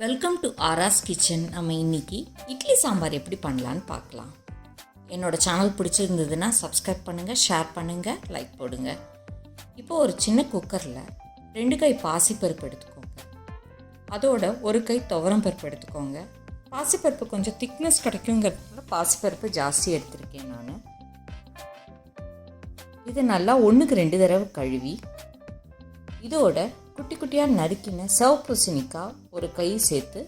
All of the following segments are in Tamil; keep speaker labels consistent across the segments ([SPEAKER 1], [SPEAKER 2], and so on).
[SPEAKER 1] வெல்கம் டு ஆராஸ் கிச்சன் நம்ம இன்னைக்கு இட்லி சாம்பார் எப்படி பண்ணலான்னு பார்க்கலாம். என்னோட சேனல் பிடிச்சிருந்ததுன்னா சப்ஸ்கிரைப் பண்ணுங்கள் ஷேர் பண்ணுங்கள் லைக் போடுங்க. இப்போ ஒரு சின்ன குக்கரில் ரெண்டு கை பாசிப்பருப்பு எடுத்துக்கோங்க. அதோட ஒரு கை துவரம் பருப்பு எடுத்துக்கோங்க. பாசிப்பருப்பு கொஞ்சம் திக்னஸ் கிடைக்குங்கிறதுனால பாசிப்பருப்பு ஜாஸ்தி எடுத்திருக்கேன் நான். இது நல்லா ஒன்றுக்கு ரெண்டு தடவை கழுவி இதோட குட்டி குட்டியாக நறுக்கின சவ் பூசணிக்காய் ஒரு கை சேர்த்து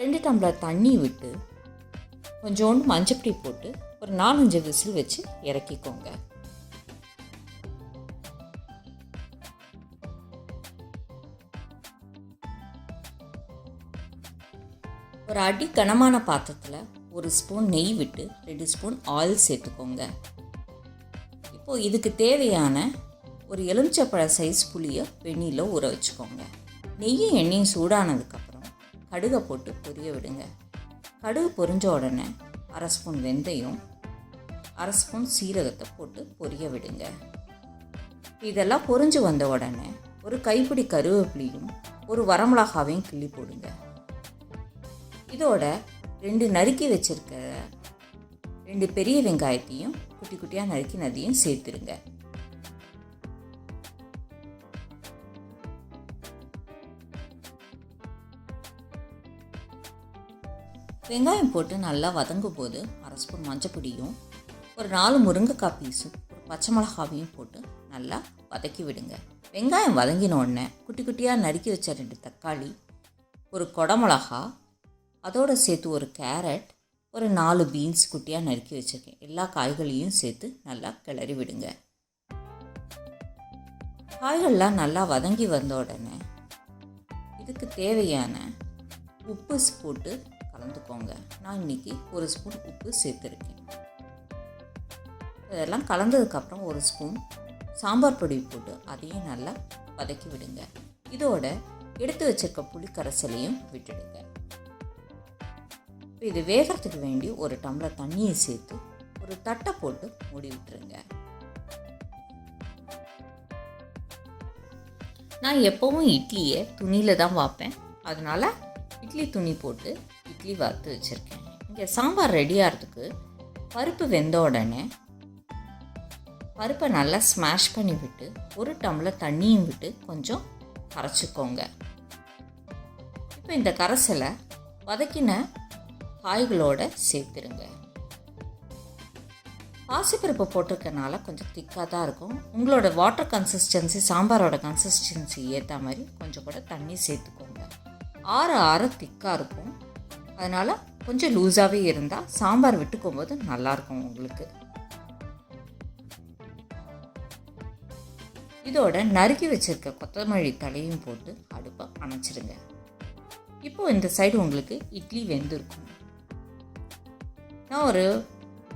[SPEAKER 1] ரெண்டு டம்ளர் தண்ணி விட்டு கொஞ்சோண்டு மஞ்சப்பொடி போட்டு ஒரு நாலஞ்சு விசில் வச்சு இறக்கிக்கோங்க. ஒரு அடி கனமான பாத்திரத்தில் ஒரு ஸ்பூன் நெய் விட்டு ரெண்டு ஸ்பூன் ஆயில் சேர்த்துக்கோங்க. இப்போது இதுக்கு தேவையான ஒரு எலுமிச்சப்பழ சைஸ் புளியை வெந்நீரில் ஊற வச்சுக்கோங்க. நெய்யும் எண்ணெயும் சூடானதுக்கப்புறம் கடுகை போட்டு பொரிய விடுங்க. கடுகு பொரிஞ்ச உடனே அரை ஸ்பூன் வெந்தயம் அரை ஸ்பூன் சீரகத்தை போட்டு பொரிய விடுங்க. இதெல்லாம் பொரிஞ்சு வந்த உடனே ஒரு கைப்பிடி கருவேப்பிலையும் ஒரு வரமிளகாவையும் கிள்ளி போடுங்க. இதோட ரெண்டு நறுக்கி வச்சிருக்க ரெண்டு பெரிய வெங்காயத்தையும் குட்டி குட்டியாக நறுக்கினதையும் சேர்த்துருங்க வெங்காயம் போட்டு நல்லா வதங்கும் போது அரை ஸ்பூன் மஞ்சப்பொடியும் ஒரு நாலு முருங்கைக்காய் பீஸும் ஒரு பச்சை மிளகாவையும் போட்டு நல்லா வதக்கி விடுங்க. வெங்காயம் வதங்கின உடனே குட்டி குட்டியாக நறுக்கி வச்ச ரெண்டு தக்காளி ஒரு கொடமிளகா அதோடு சேர்த்து ஒரு கேரட் ஒரு நாலு பீன்ஸ் குட்டியாக நறுக்கி வச்சுருக்கேன். எல்லா காய்களையும் சேர்த்து நல்லா கிளறி விடுங்க. காய்கள்லாம் நல்லா வதங்கி வந்த உடனே இதுக்கு தேவையான உப்பு போட்டு கலந்துக்கோங்க. நான் இன்றைக்கி ஒரு ஸ்பூன் உப்பு சேர்த்துருக்கேன். இதெல்லாம் கலந்ததுக்கப்புறம் ஒரு ஸ்பூன் சாம்பார் பொடி போட்டு அதையும் நல்லா வதக்கி விடுங்க. இதோட எடுத்து வச்சிருக்க புளிக்கரைசலையும் விட்டுடுங்க. இப்போ இது வேகிறதுக்கு வேண்டி ஒரு டம்ளர் தண்ணியை சேர்த்து ஒரு தட்டை போட்டு மூடி விட்டுருங்க. நான் எப்போவும் இட்லியை துணியில் தான் வைப்பேன். அதனால் இட்லி துணி போட்டு இட்லி வறுத்து வச்சுருக்கேன். இங்கே சாம்பார் ரெடி ஆகிறதுக்கு பருப்பு வெந்த உடனே பருப்பை நல்லா ஸ்மாஷ் பண்ணி விட்டு ஒரு டம்ளர் தண்ணியும் விட்டு கொஞ்சம் கரைச்சிக்கோங்க. இப்போ இந்த கரைசலை வதக்கின காய்களோடு சேர்த்துருங்க. பாசிப்பருப்பு போட்டிருக்கனால கொஞ்சம் திக்காக தான் இருக்கும். உங்களோட வாட்டர் கன்சிஸ்டன்சி சாம்பாரோட கன்சிஸ்டன்சி ஏற்ற மாதிரி கொஞ்சம் கூட தண்ணி சேர்த்துக்கோங்க. ஆற ஆற திக்காக இருக்கும். அதனால் கொஞ்சம் லூஸாகவே இருந்தால் சாம்பார் விட்டுக்கும் போது நல்லாயிருக்கும் உங்களுக்கு. இதோட நறுக்கி வச்சுருக்க கொத்தமல்லி தலையும் போட்டு அடுப்பை அணைச்சிடுங்க இப்போது இந்த சைடு உங்களுக்கு இட்லி வெந்திருக்கும். நான் ஒரு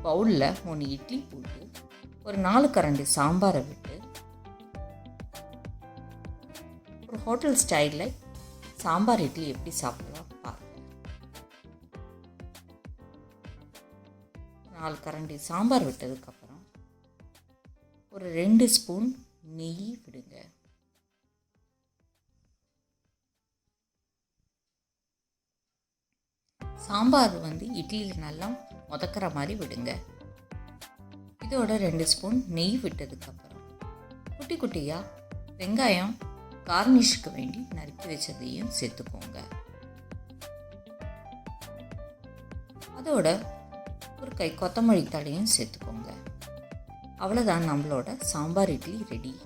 [SPEAKER 1] பவுலில் ஒன்று இட்லி போட்டு ஒரு நாலு கரண்டி சாம்பாரை விட்டு ஒரு ஹோட்டல் ஸ்டைலில் சாம்பார் இட்லி எப்படி சாப்பிடலாம் நாலு கரண்டி சாம்பார் விட்டதுக்கப்புறம் ஒரு ரெண்டு ஸ்பூன் நெய் விடுங்க. சாம்பார் வந்து இட்லியில் நல்லா முதக்கிற மாதிரி விடுங்க. இதோட ரெண்டு ஸ்பூன் நெய் விட்டதுக்கப்புறம் குட்டி குட்டியாக வெங்காயம் கார்னிஷ்க்கு வேண்டி நறுக்கி வச்சதையும் சேர்த்துக்கோங்க. அதோட ஒரு கை கொத்தமல்லி தழையும் சேர்த்துக்கோங்க. அவ்வளோதான் நம்மளோட சாம்பார் இட்லி ரெடி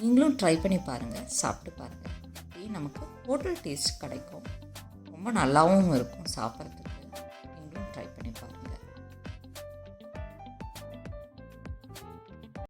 [SPEAKER 1] நீங்களும் ட்ரை பண்ணி பாருங்கள் சாப்பிட்டு பாருங்கள் இது நமக்கு ஹோட்டல் டேஸ்ட் கிடைக்கும். ரொம்ப நல்லாவும் இருக்கும் சாப்பிட்றதுக்கு.